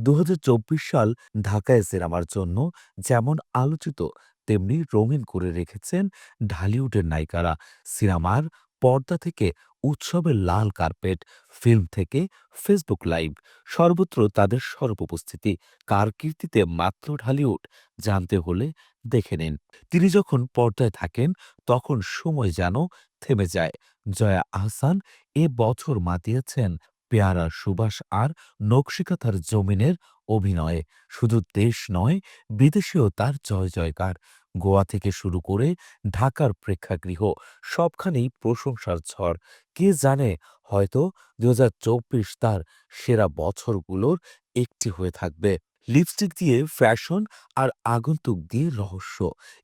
২০২৪ সাল ঢাকায় সিনেমার জন্য যেমন আলোচিত তেমনি রঙিন করে রেখেছেন ঢালিউডের নায়িকারা। সিনেমার পর্দা থেকে উৎসবের লাল কার্পেট, ফিল্ম থেকে ফেসবুক লাইভ, সর্বত্র তাদের সরব উপস্থিতি। কার কীর্তিতে মাত্র ঢালিউড? জানতে হলে দেখে নিন। তিনি যখন পর্দায় থাকেন তখন সময় যেন থেমে যায়। জয়া আহসান এ বছর মাতিয়েছেন পেয়ারা সুবাস আর নকশিকাঁথার জমিনের অভিনয়ে। শুধু দেশ নয়, বিদেশেও তার জয় জয়কার। গোয়া থেকে শুরু করে ঢাকার প্রেক্ষাগৃহ সবখানেই প্রশংসার ঝড়। কে জানে হয়তো ২০২৪ তার সেরা বছরগুলোর একটি হয়ে থাকবে। লিপস্টিক দিয়ে ফ্যাশন আর আগন্তুক দিয়ে রহস্য।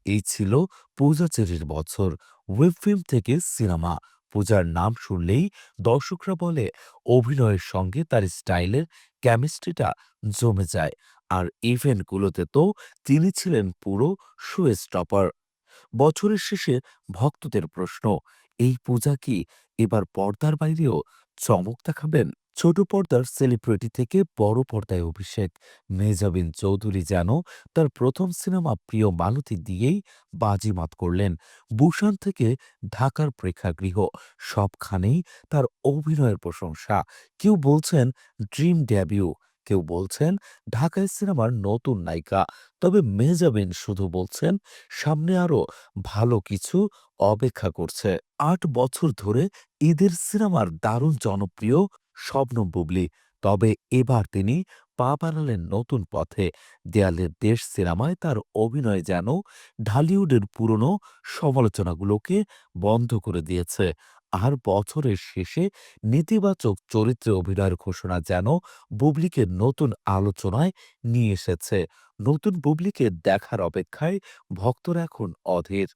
এই ছিল পূজাচেরির বছর। ওয়েব ফিল্ম থেকে সিনেমা। পূজার নাম শুনলেই দর্শকরা বলে অভিনয়ের সঙ্গে তার স্টাইলের কেমিস্ট্রিটা জমে যায়। আর ইভেন্টগুলোতে তো তিনি ছিলেন পুরো শো স্টপার। বছরের শেষে ভক্তদের প্রশ্ন, এই পূজা কি এবার পর্দার বাইরেও চমক দেখাবেন? ছোট পর্দার সেলিব্রিটি থেকে বড় পর্দায় অভিষেক। মেহজাবিন চৌধুরী যেন তার প্রথম সিনেমা প্রিয় মালতী দিয়েই বাজিমাত করলেন। বুসান থেকে ঢাকার প্রেক্ষাগৃহ সবখানেই তার অভিনয়ের প্রশংসা। কেউ বলছেন ড্রিম ডেবিউ, কেউ বলছেন ঢাকায় সিনেমার নতুন নায়িকা। তবে মেহজাবিন শুধু বলছেন সামনে আরও ভালো কিছু অপেক্ষা করছে। আট বছর ধরে ঈদের সিনেমার দারুণ জনপ্রিয় শবনম বুবলি তবে এবার তিনি পা বাড়ালেন নতুন পথে। দেয়ালের দেশ সিনেমায় তার অভিনয় যেন ঢালিউডের পুরনো সমালোচনাগুলোকে বন্ধ করে দিয়েছে। আর বছরের শেষে নেতিবাচক চরিত্রে অভিনয়ের ঘোষণা যেন বুবলিকে নতুন আলোচনায় নিয়ে এসেছে। নতুন বুবলিকে দেখার অপেক্ষায় ভক্তরা এখন অধীর।